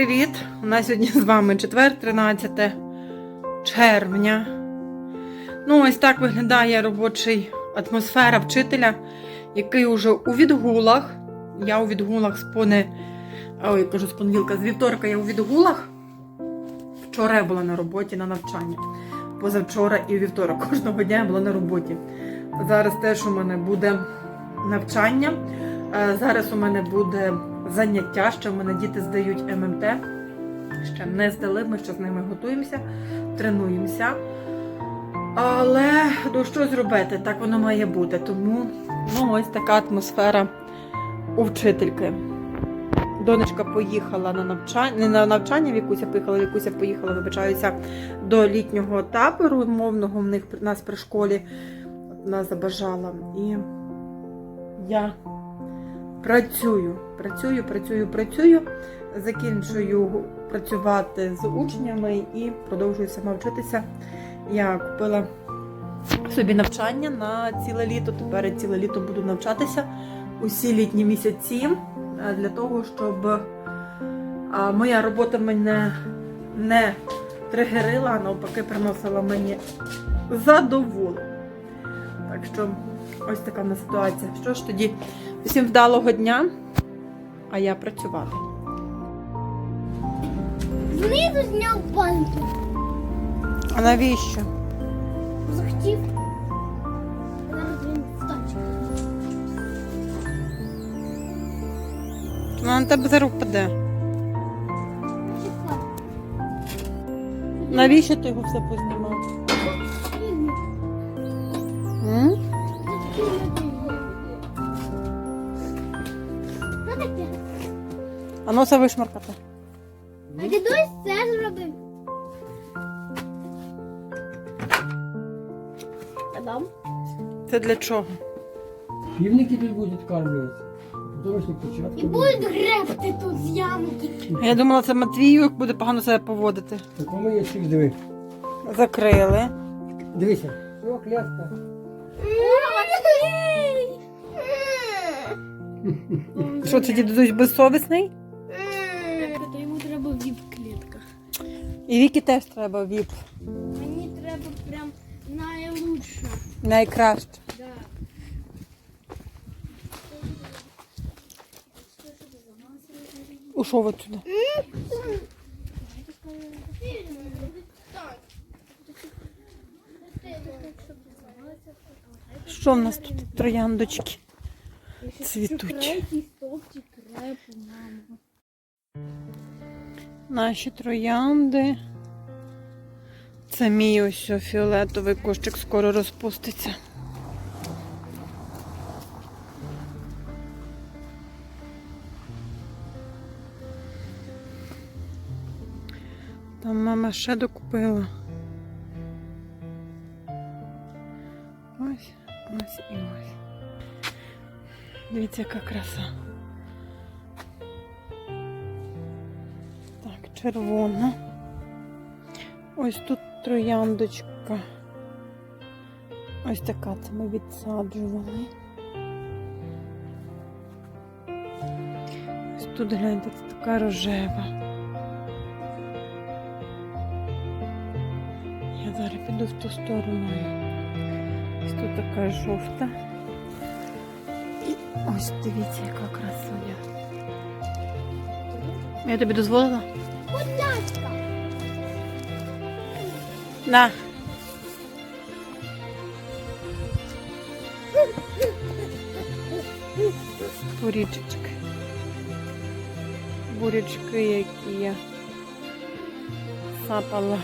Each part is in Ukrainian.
Привіт! У нас сьогодні з вами четвер, 13 червня. Ну, ось так виглядає робочий атмосфера вчителя, який уже у відгулах. Я у відгулах з пони... Ой, кажу з понеділка, з вівторка я у відгулах. Вчора я була на роботі на навчанні. Позавчора і вівторок кожного дня я була на роботі. Зараз теж у мене буде навчання. Е, Зараз у мене буде заняття, ще в мене діти здають ММТ. Ще не здали, ми ще з ними готуємося, тренуємося. Але ну, що зробити? Так воно має бути. Тому ну, ось така атмосфера у вчительки. Донечка поїхала на навчання, не на навчання, Вікуся поїхала, Вікуся поїхала, вибачаюся, до літнього табору мовного в них нас при школі. Вона забажала. І я працюю, працюю, працюю, працюю, закінчую працювати з учнями і продовжую сама вчитися. Я купила собі навчання на ціле літо. Тепер ціле літо буду навчатися усі літні місяці е, для того, щоб е, моя робота мене не тригерила, а навпаки, приносила мені задоволення. Так що ось така в нас ситуація. Що ж тоді, всім вдалого дня, а я працювати. Знизу зняв банки. А навіщо? Захотів. Зараз він. Вона на тебе зараз впаде. Навіщо ти його все познімав? А носа вишмаркати. А дідусь це зробив. Адам? Це для чого? Півники тут будуть кормлюватися. І початку. будуть гребти тут з ямки. А Я думала, це Матвію буде погано себе поводити. Такому є чик, диви. Закрили. Дивися. Все, клятка. Що це дідусь безсовісний? І Вікі теж треба віп. Мені треба прям найлучше. Найкраще. Да. Ушов отсюди. Що в нас тут трояндочки? Цвітуть. Наші троянди. Це мій ось фіолетовий кущик скоро розпуститься. Там мама ще докупила. Ось, ось і ось. Дивіться, яка краса. Червона. Ось тут трояндочка. Ось така це ми відсаджували. Ось тут гляньте, це така рожева. Я зараз піду в ту сторону. Ось тут така жовта. І ось дивіться, яка красуня. Я тобі дозволила? Ласка. На. Бурічечки. Бурячки, які я сапала.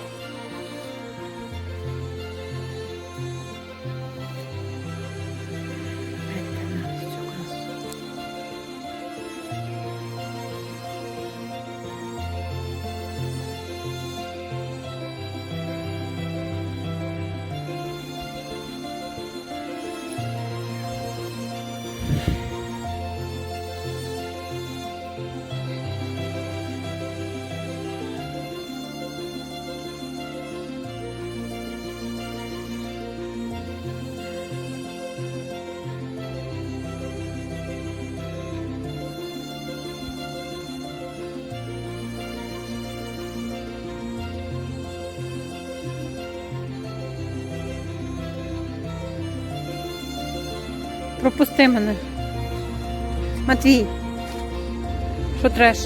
Пропусти мене. Матвій. Що треш?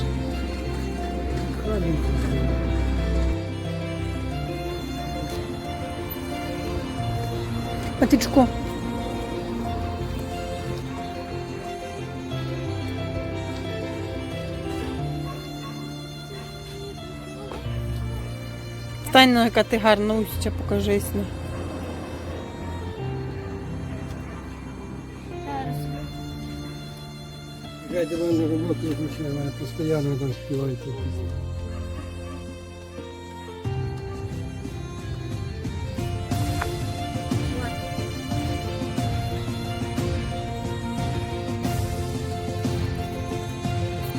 Матичку. Стань, ну, яка ти гарна устя, покажись. Ну. Я дела роботу включаю, мене постійно там співають.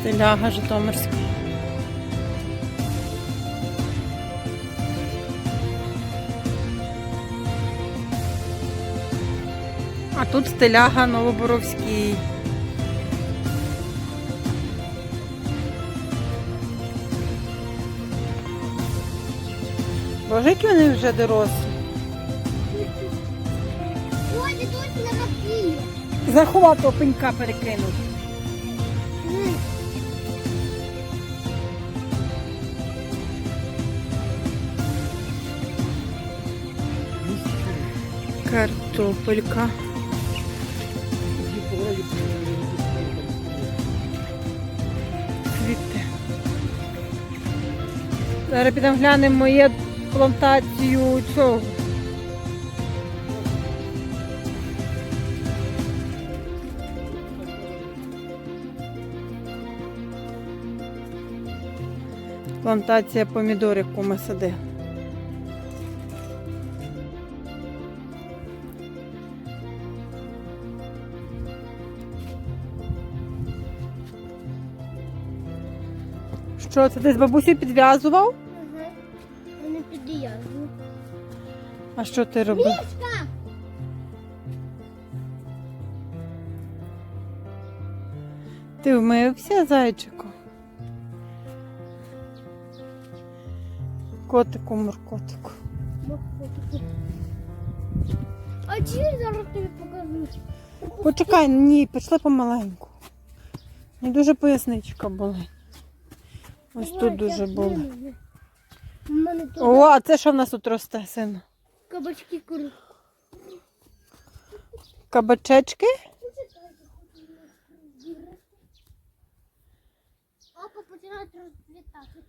Теляга Житомирська. А тут стиляга Новоборовський. Боже, які вони вже дорослі. Ой, ти тут на капі. Заховав того пенька перекинув. Картопелька. Квіти. Зараз підемо глянемо моє плантацію цього. Плантація помідорів, ми садили. Що це з бабусею підв'язував? Вони під'їзду. А що ти робив? Мішка! Ти вмився, зайчику? Котику, муркотику. А чи зараз тобі покажу? Почекай, ні, пішли помаленьку. Мені дуже поясничка були. Ось тут дуже було. У мене тут О, а це що в нас тут росте, син? кабачки кури. Кабачечки? Опа, починають розцвітати.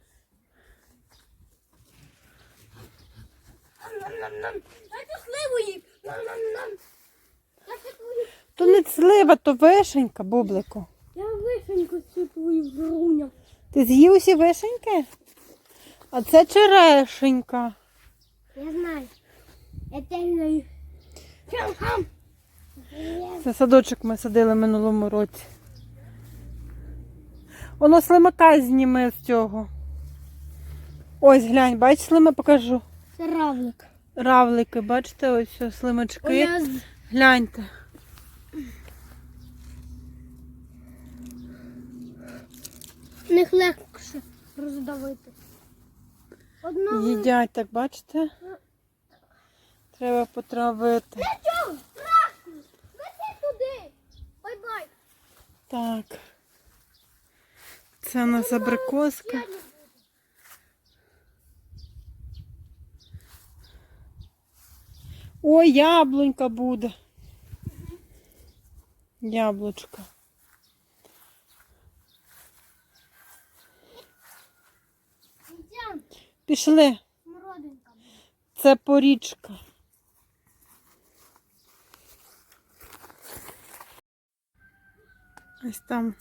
Нам-нам-нам. Дайте сливу їх. Нам-нам-нам. Дайте твою. То не слива, то вишенька, бублику. Я вишеньку цю твою груню. Ти з'їв усі вишеньки? А це черешенька. Я знаю. Я теж Це садочок ми садили минулому році. Воно слимака зніме з цього. Ось глянь, бач, слима покажу. Це равлик. Равлики, бачите, ось ось слимачки. Я Гляньте. В них легше роздавити. Їдять, так бачите? Треба потравити. Так. Це у нас абрикоска. Ой, яблунька буде. Яблучко. Пішли. Це порічка. Ось там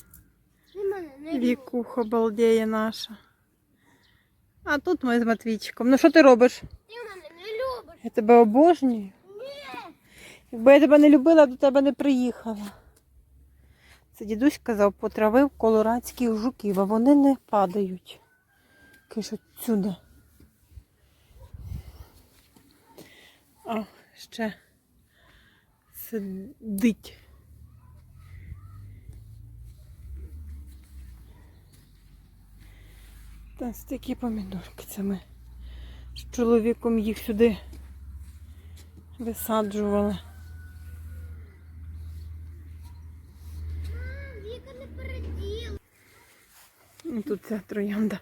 вікуха балдеє наша. А тут ми з Матвійчиком. Ну що ти робиш? Ти мене не любиш. Я тебе обожнюю. Ні. Якби я тебе не любила, до тебе не приїхала. Це дідусь казав, потравив колорадських жуків, а вони не падають. Киш отсюди. а ще сидить. Та з такі помідорки це з чоловіком їх сюди висаджували. І ну, тут ця троянда.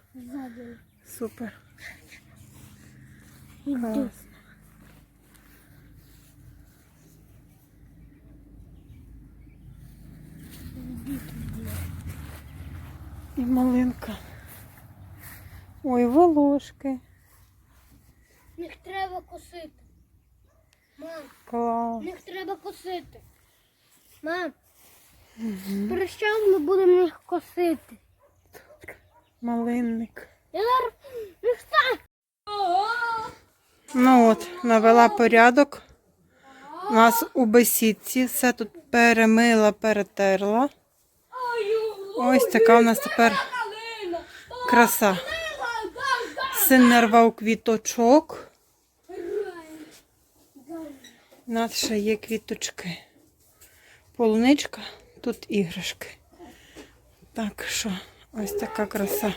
Супер. Клас. І малинка. Ой, волошки. Їх треба косити. Мам, Клас. їх треба косити. Мам, через час ми будемо їх косити. Малинник. Я зараз. Ну от, навела порядок. У нас у бесідці все тут перемила, перетерла. Ось така у нас тепер краса. Син нарвав квіточок. У нас ще є квіточки. Полуничка, тут іграшки. Так що, ось така краса.